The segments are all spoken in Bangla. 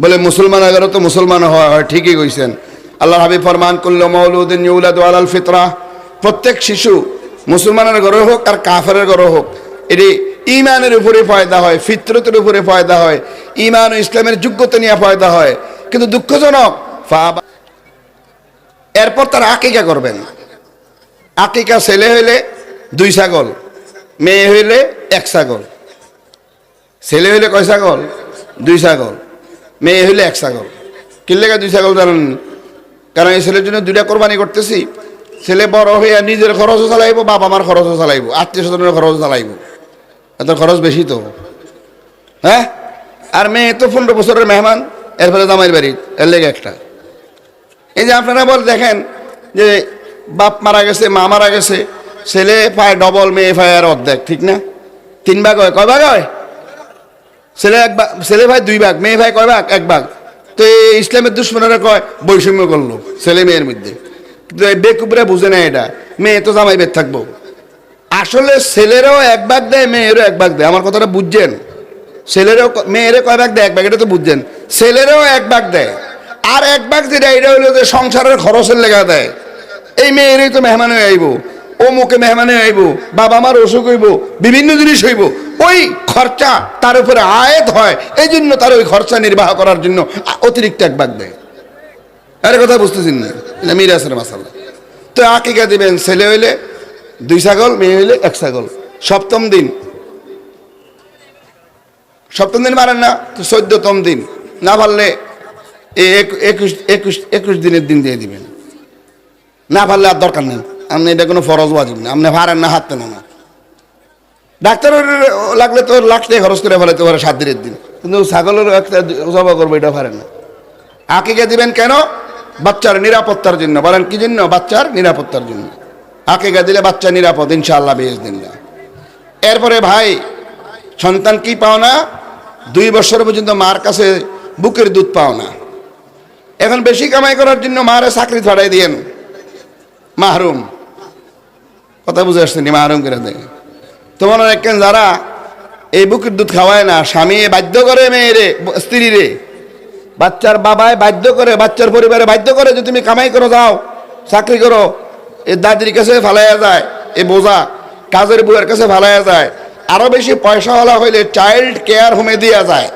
বলে মুসলমান আগারও তো মুসলমান হয় হয়, ঠিকই কইছেন। আল্লাহ হাবিব ফরমান করল মৌলুদ্দিন ইউলাদ আল ফিতরা। প্রত্যেক শিশু মুসলমানের ঘরে হোক আর কাফের ঘরে হোক, এটি ইমানের উপরে ফয়দা হয়, ফিতরতের উপরে ফয়দা হয় ইমান ও ইসলামের যোগ্যতা নিয়ে ফয়দা হয়। কিন্তু দুঃখজনক এরপর তার আকিকা করবেন। আকিকা ছেলে হইলে দুই ছাগল, মেয়ে হইলে এক ছাগল। ছেলে হইলে কয় ছাগল? দুই ছাগল। মেয়ে হইলে এক ছাগল। কি লেগে দুই ছাগল জানেন কারণ এই ছেলের জন্য দুইটা কোরবানি করতেছি। ছেলে বড় হয়ে নিজের খরচও চালাইব, বাবা মার খরচও চালাইব, আত্মীয় স্বজনের খরচও চালাইব। এত খরচ বেশি তো। হ্যাঁ? আর মেয়ে তো পনেরো বছরের মেহমান এরপরে জামাইয়ের বাড়ি, এর লেগে একটা। এই যে আপনারা বল দেখেন যে বাপ মারা গেছে, মা মারা গেছে, ছেলে পায় ডবল মেয়ে পায় আর অর্ধেক, ঠিক না? তিন ভাগ হয়। কয় ভাগ হয়? ছেলে এক ভাগ ছেলে ভাই দুই ভাগ, মেয়ে ভাই কয় ভাগ? এক ভাগ। তো এই ইসলামের দুশ্মনেরা কয়, বৈষম্য করল, ছেলে মেয়ের মধ্যে। কিন্তু বেকুবরা বুঝে না এটা। মেয়ে তো জামাই বেদ থাকব। আসলে ছেলেরও এক ভাগ দেয়, মেয়েরও এক ভাগ দেয়। আমার কথাটা বুঝছেন? ছেলেরও মেয়েরও কয় ভাগ দেয়? এক ভাগ, এটা তো বুঝছেন? ছেলেরও এক ভাগ দেয়। আর এক ভাগ যেটা, এটা হলো যে সংসারের খরচের লেখা দেয়। এই মেয়েরই তো মেহমান হয়ে আইব ও মুখে মেহমান আইব বাবা মার অসুখ হইব। বিভিন্ন জিনিস হইব। ওই খরচা তার উপরে আয়েত হয় এই জন্য তার ওই খরচা নির্বাহ করার জন্য অতিরিক্ত এক ভাগ দেয়। আরে কথা বুঝতেছেন না? মিরাসের মাসাল্লাহ তো আকিকা দিবেন ছেলে হইলে দুই ছাগল, মেয়ে হইলে এক ছাগল। সপ্তম দিন। সপ্তম দিন মারেন না, তো চোদ্দতম দিন। না পারলে একুশ একুশ একুশ দিনের দিন দিয়ে দিবেন। না পারলে আর দরকার নেই। আপনি এটা কোনো ফরজ ওয়াজিব না। আপনি পারেন না হাঁটতে না। ডাক্তার লাগলে তো লাখ টাকা খরচ করে ফেলাতে পারে সাত দিনের দিন। কিন্তু ছাগলের একটা জবা করব, এটা পারেন না। আকিকে দিবেন কেন? বাচ্চার নিরাপত্তার জন্য। বলেন, কি জন্য? বাচ্চার নিরাপত্তার জন্য। আকিকা দিলে বাচ্চা নিরাপদ, ইনশাআল্লাহ বেশ দিন না এরপরে ভাই, সন্তান কি পাও না? দুই বছর পর্যন্ত মার কাছে বুকের দুধ পাও না। এখন বেশি কামাই করার জন্য মারে চাকরি ছড়াই দিয়েন। মাহরুম। কথা বুঝে আসছেন মাহরুম করে দেয়। তোমার একজন যারা এই বুকের দুধ খাওয়ায় না, স্বামী বাধ্য করে, মেয়েরে স্ত্রী রে বাচ্চার বাবায় বাধ্য করে, বাচ্চার পরিবারে বাধ্য করে যে তুমি কামাই করো, যাও, চাকরি করো, এ দাদির কাছে ফালাইয়া যায়, এ বোঝা, কাজের বুয়ের কাছে ফালাইয়া যায়। আরও বেশি পয়সাওয়ালা হইলে চাইল্ড কেয়ার হোমে দেওয়া যায়।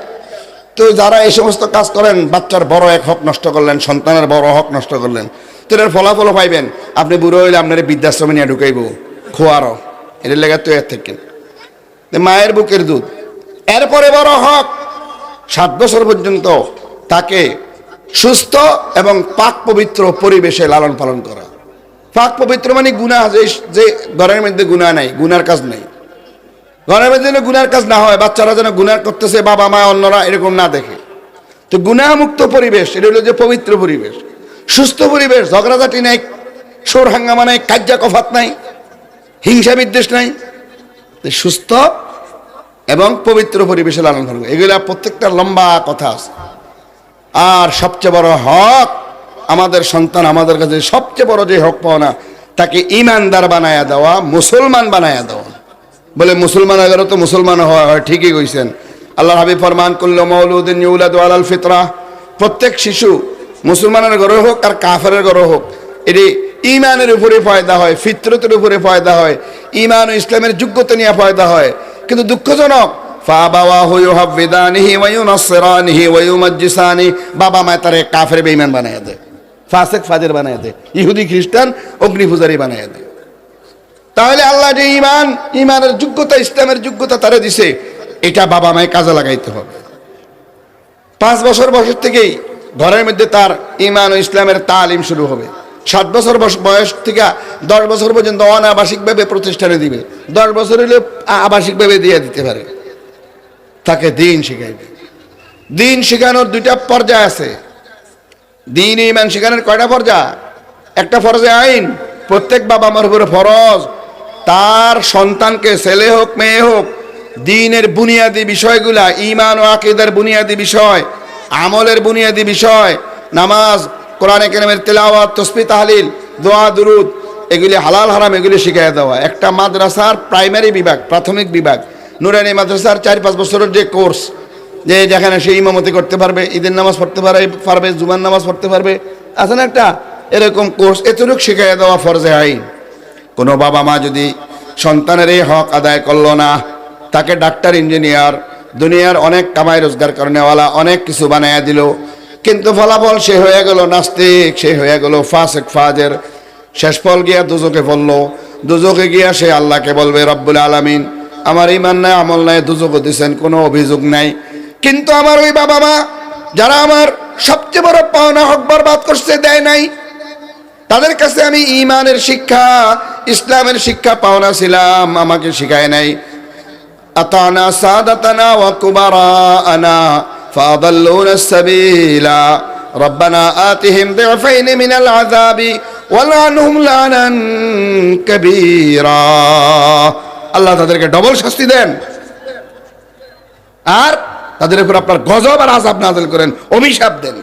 তো যারা এই সমস্ত কাজ করেন, বাচ্চার বড় এক হক নষ্ট করলেন, সন্তানের বড় হক নষ্ট করলেন। তো এটার ফলাফলও পাইবেন। আপনি বুড়ো হইলে আপনার বৃদ্ধাশ্রমে নিয়ে ঢুকাইব। খোয়ারও। এটার লেগে তো এর থেকে মায়ের বুকের দুধ। এরপরে বড় হক, সাত বছর পর্যন্ত তাকে সুস্থ এবং পাক পবিত্র পরিবেশে লালন পালন করা। পাক পবিত্র মানে গুণা যে যে ঘরের মধ্যে গুণা নাই, গুনার কাজ নাই। ঘরের মধ্যে যেন গুনার কাজ না হয়, বাচ্চারা যেন গুনার করতেছে, বাবা, মা, অন্যরা এরকম না দেখে। তো গুণামুক্ত পরিবেশ, এটা হলো যে পবিত্র পরিবেশ। সুস্থ পরিবেশ, ঝগড়াঝাটি নাই, সোর হাঙ্গামা নাই কাজ্যা কফাত নাই হিংসা বিদ্বেষ নাই সুস্থ এবং পবিত্র পরিবেশে লালন পালন এগুলা প্রত্যেকটা লম্বা কথা আছে। আর সবচেয়ে বড় হক আমাদের সন্তান আমাদের কাছে সবচেয়ে বড় যে হক পাওনা, তাকে ইমানদার বানায়া দেওয়া, মুসলমান বানায়া দেওয়া। বলে মুসলমান আগারও তো মুসলমান হয় হয়, ঠিকই কইছেন। আল্লাহ হাবিব ফরমান করল মৌলুদ্দিন আল ফিতরা। প্রত্যেক শিশু মুসলমানের ঘরে হোক আর কাফের ঘরে হোক, এটি ইমানের উপরে ফয়দা হয়, ফিতরতের উপরে ফয়দা হয় ইমান ও ইসলামের যোগ্যতা নিয়ে ফয়দা হয়। কিন্তু দুঃখজনক দেয়। বানায় ইহুদি, খ্রিস্টান দেয়। তাহলে আল্লাহ যে ইমান যোগ্যতা, ইসলামের যোগ্যতা এটা বাবা কাজে লাগাইতে হবে। পাঁচ বছর বয়স থেকেই ঘরের মধ্যে তার ইমান ও ইসলামের তালিম শুরু হবে। সাত বছর বয়স থেকে দশ বছর পর্যন্ত অনাবাসিকভাবে প্রতিষ্ঠানে দিবে। দশ বছর হলে আবাসিকভাবে দিয়ে দিতে পারে। তাকে দিন শিখাইবে। দিন শেখানোর দুইটা পর্যায় আছে। দিন ইমান শেখানোর কয়টা পর্যায়? একটা ফরজে আইন, প্রত্যেক বাবা মার উপরে ফরজ। তার সন্তানকে ছেলে হোক, মেয়ে হোক, দিনের বুনিয়াদি বিষয়গুলা ইমান ও আকিদার বুনিয়াদি বিষয়, আমলের বুনিয়াদি বিষয়, নামাজ কোরআনে কেরামের তেলাওয়াত, তসবি, তাহলিল, দোয়া, দুরুদ, এগুলি হালাল, হারাম, এগুলি শিখিয়ে দেওয়া। একটা মাদ্রাসার প্রাইমারি বিভাগ, প্রাথমিক বিভাগ। নুরানি মাদ্রাসার চার পাঁচ বছরের যে কোর্স যে যেখানে সে ইমামতি করতে পারবে, ঈদের নামাজ পড়তে পারে, পারবে, জুমার নামাজ পড়তে পারবে, আছে না একটা এরকম কোর্স এতটুকু শিখাই দেওয়া ফরজে আইন। কোনো বাবা মা যদি সন্তানের এই হক আদায় করল না, তাকে ডাক্তার, ইঞ্জিনিয়ার, দুনিয়ার অনেক কামাই রোজগার করেনেওয়ালা অনেক কিছু বানাইয়া দিল কিন্তু ফলাফল সে হয়ে গেল নাস্তিক সে হয়ে গেল ফাসেক, ফাজের। শেষ ফল গিয়া দুজকে বলল, দুজকে গিয়া সে আল্লাহকে বলবে, রব্বুল আলামিন, আমার ইমান নাই, আমল নাই দুজকে দিছেন, কোনো অভিযোগ নাই। কিন্তু আমার ওই বাবা মা যারা আমার সবচেয়ে বড় পাওনা হক বরবাদ করছে, দেয় নাই। তাদের কাছে আমি ইমানের শিক্ষা, ইসলামের শিক্ষা পাওনা ছিলাম, আমাকে শিখায় নাই। আতানা সাদাতানা ওয়া কুবারানা ফাদাল্লুনা সাবিলা ربنا آتهم ضعفين من العذاب ولعنهم لعنا كبيرا আল্লাহ তাদেরকে ডবল শাস্তি দেন আর তাদের উপর আপনার গজব আর আজাব নাযিল করেন অভিশাপ দেন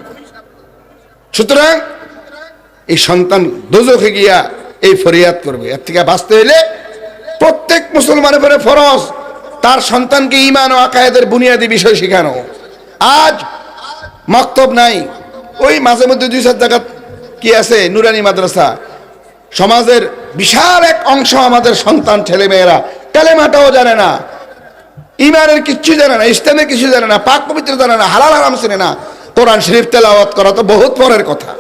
সুতরাং এই সন্তান দোজখে গিয়া এই ফরিয়াদ করবে এর থেকে বাঁচতে হইলে প্রত্যেক মুসলমানের উপরে ফরজ তার সন্তানকে ইমান ও আকায়েদের বুনিয়াদী বিষয় শেখানো আজ মক্তব নাই। ওই মাঝে মধ্যে দুই চার জায়গা কি আছে? নুরানি মাদ্রাসা। সমাজের বিশাল এক অংশ আমাদের সন্তান ছেলে মেয়েরা কালেমাটাও জানে না। ইমানের কিচ্ছু জানে না, ইসলামের কিছু জানে না, পাক পবিত্র জানে না, হালাল হারাম চেনে না। কোরআন শরীফ তেলাওয়াত করা তো বহুত পরের কথা।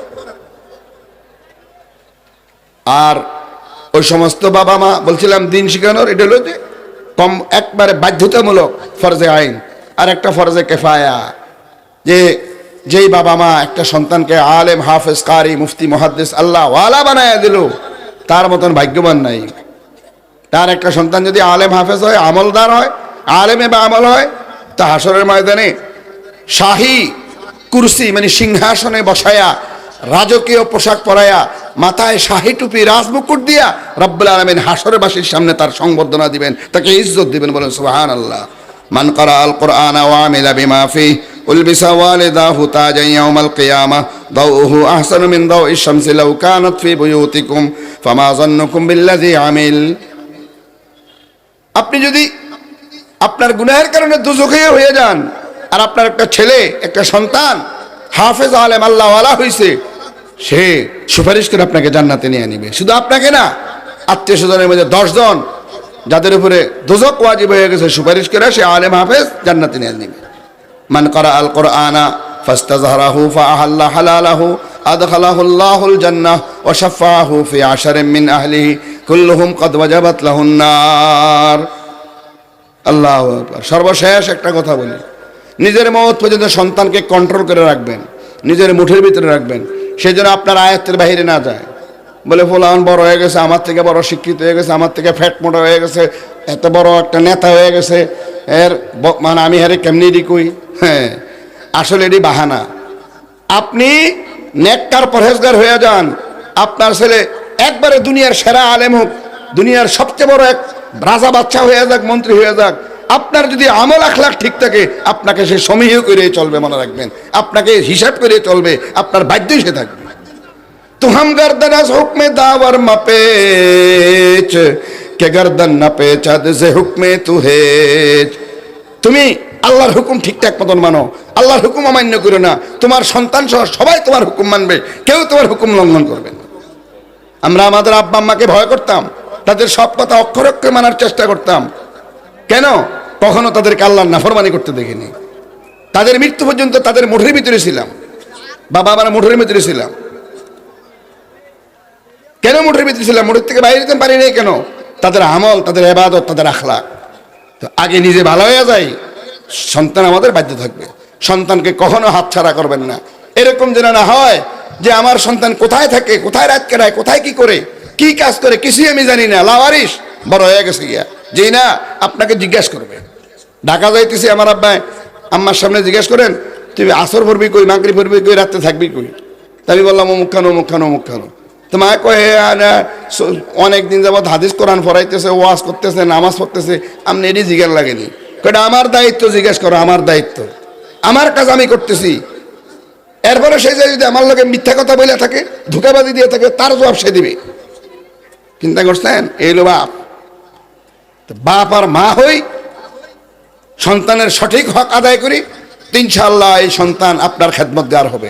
আর ওই সমস্ত বাবা মা বলছিলাম, দিন শিখানোর, এটা হলো যে কম একবারে বাধ্যতামূলক ফরজে আইন। আর একটা ফরজে কেফায়া, যে যেই বাবা মা একটা সন্তানকে আলেম, হাফেজ, কারি, মুফতি, মহাদ্দেস, আল্লাহ ওয়ালা বানায় দিল, তার মতন ভাগ্যবান নাই। তার একটা সন্তান যদি আলেম, হাফেজ হয়, আমলদার হয়, আলেমে বা আমল হয়, তা হাসরের ময়দানে শাহী কুরসি মানে সিংহাসনে বসায়া, রাজকীয় পোশাক পরায়া, মাথায় শাহী টুপি, রাজমুকুট দিয়া রব্বুল আলমিন হাসরবাসীর সামনে তার সংবর্ধনা দিবেন, তাকে ইজ্জত দিবেন বলেন সুবাহান আল্লাহ মান করা আল কোরআন ওয়ামিলা বিমা ফি উলবিসা ওয়ালিদাহু তাজান ইয়াউমাল কিয়ামা, দাউহু আহসানু মিন দাউই শামসি লাউ কানাত ফি বুয়ুতিকুম, ফামা যান্নুকুম বিল্লাযী আপনি যদি আপনার গুনাহের কারণে দুজখে হয়ে যান, আর আপনার একটা ছেলে, একটা সন্তান, হাফেজ আলেম, আল্লাহওয়ালা হয়েছে সে সুপারিশ করে আপনাকে জান্নাতে নিয়ে নিবে। শুধু আপনাকে না, আত্মীয় স্বজনের মধ্যে দশজন যাদের উপরে দুজক ওয়াজিব হয়ে গেছে, সুপারিশ করে সে আলেম হাফেজ জান্নাতে নিয়ে নিবে। মান করা আল কোরআনা ফাস্তাজহারাহু ফাআহাল্লা হালালাহু, আদখালাহু আল্লাহুল জান্নাহ ওয়া শাফাআহু ফি আশারিন মিন আহলিহি, কুল্লুহুম কদ ওয়াজাবাত লাহুন নার। আল্লাহু আকবার। সর্বশেষ একটা কথা বলি। নিজের মত পর্যন্ত সন্তানকে কন্ট্রোল করে রাখবেন। নিজের মুঠের ভিতরে রাখবেন। সেই জন্য আপনার আয়ত্তের বাইরে না যায়। বলে ফোলান বড় হয়ে গেছে, আমার থেকে বড় শিক্ষিত হয়ে গেছে, আমার থেকে ফ্যাট মোটা হয়ে গেছে, এত বড় একটা নেতা হয়ে গেছে। এর মানে আমি হারে কেমনি দি কই? হ্যাঁ আসলে এটি বাহানা। আপনি নেককার পরহেজগার হয়ে যান। আপনার ছেলে একবারে দুনিয়ার সেরা আলেম হোক, দুনিয়ার সবচেয়ে বড় এক রাজা বাচ্চা হয়ে যাক, মন্ত্রী হয়ে যাক। আপনার যদি আমল আখলাখ ঠিক থাকে, আপনাকে সে সমীহ করে চলবে, মনে রাখবেন। আপনাকে হিসাব করে চলবে, আপনার বাধ্যই সে থাকবে। तो हम गर्दन अस हुक्म दावर मपेच के गर्दन न पेचाद से हुक्म तू हेज তুমি আল্লাহর হুকুম ঠিকঠাক মতন মানো আল্লাহর হুকুম অমান্য করো না তোমার সন্তান সহ সবাই তোমার হুকুম মানবে কেউ তোমার হুকুম লঙ্ঘন করবে না আমরা আমাদের আব্বা আম্মাকে ভয় করতাম তাদের সব কথা অক্ষর অক্ষরে মানার চেষ্টা করতাম কেন কখনো তাদেরকে আল্লাহর নাফরমানি করতে দেখিনি তাদের মৃত্যু পর্যন্ত তাদের মুঠের ভিতরে ছিলাম বাবা আমার মুঠের ভিতরে ছিলাম কেন মুঠের ভিতরে ছিলাম মুঠের থেকে বাইরে যেতে পারি নাই কেন? তাদের আমল, তাদের এবাদত তাদের আখলাক। তো আগে নিজে ভালো হয়ে যায়, সন্তান আমাদের বাধ্য থাকবে। সন্তানকে কখনো হাতছাড়া করবেন না। এরকম যেন না হয় যে আমার সন্তান কোথায় থাকে, কোথায় রাত কাটায়, কোথায় কি করে, কি কাজ করে, কিছুই আমি জানি না। লাওয়ারিস বড় হয়ে গেছে গিয়া। যেই না, আপনাকে জিজ্ঞাসা করবে। ঢাকা যাইতেছি আমার আব্বাই আম্মার সামনে জিজ্ঞেস করেন, তুই আসর ভরবি কই মাকড়ি ভরবি কই, রাত্রে থাকবি কই? তা আমি বললাম, অমুক খানো অমুক খানো অমুক খানো। তো মা কয়ে অনেক দিন যাবৎ হাদিস কোরআন ফরাইতেছে ওয়াজ করতেছে, নামাজ পড়তেছে আপনি এটি জিজ্ঞার লাগেনি। কয়টা, আমার দায়িত্ব জিজ্ঞেস করো, আমার দায়িত্ব। আমার কাজ আমি করতেছি। এরপরে সে যদি আমার লোকে মিথ্যা কথা বলে থাকে, ধোকাবাজি দিয়ে থাকে, তার জবাব সে দিবে। চিন্তা করছেন? এই হলো বাপ। বাপ আর মা হই, সন্তানের সঠিক হক আদায় করি, তো ইনশাআল্লাহ এই সন্তান আপনার খেদমত দেওয়ার হবে।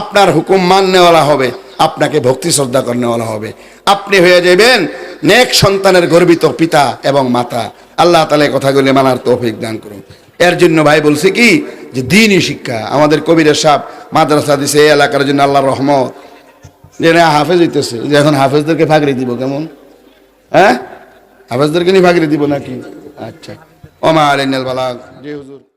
আপনার হুকুম মাননেওয়ালা হবে। আপনাকে ভক্তি শ্রদ্ধা করনেওয়ালা হবে। আপনি হয়ে যাবেন নেক সন্তানের গর্বিত পিতা এবং মাতা। আল্লাহ তালা কথাগুলি মানার তৌফিক দান করুন। এর জন্য ভাই বলছে কি, যে দিনই শিক্ষা। আমাদের কবিরের সাপ মাদ্রাসা দিছে, এই এলাকার জন্য আল্লাহর রহমত। যে না হাফেজ হইতেছে। যে এখন হাফেজদেরকে ফাগড়ি দিব কেমন? হ্যাঁ? হাফেজদেরকে নিয়ে ফাগড়ি দিব নাকি? আচ্ছা। ওমা আলিনাল বালাগ। জি হুজুর।